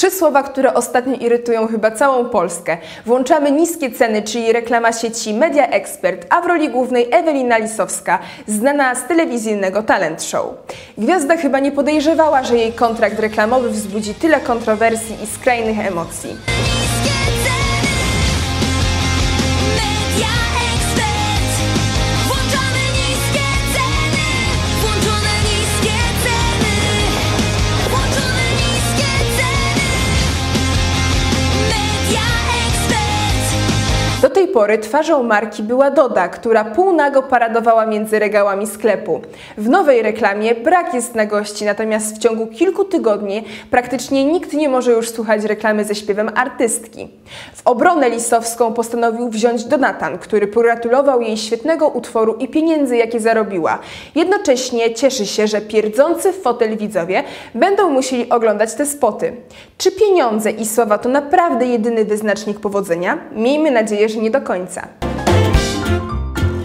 Trzy słowa, które ostatnio irytują chyba całą Polskę. Włączamy niskie ceny, czyli reklama sieci Media Expert, a w roli głównej Ewelina Lisowska, znana z telewizyjnego talent show. Gwiazda chyba nie podejrzewała, że jej kontrakt reklamowy wzbudzi tyle kontrowersji i skrajnych emocji. Media Expert Do tej pory twarzą marki była Doda, która półnago paradowała między regałami sklepu. W nowej reklamie brak jest nagości, natomiast w ciągu kilku tygodni praktycznie nikt nie może już słuchać reklamy ze śpiewem artystki. W obronę Lisowską postanowił wziąć Donatan, który pogratulował jej świetnego utworu i pieniędzy, jakie zarobiła. Jednocześnie cieszy się, że pierdzący w fotel widzowie będą musieli oglądać te spoty. Czy pieniądze i sława to naprawdę jedyny wyznacznik powodzenia? Miejmy nadzieję, wierzy nie do końca.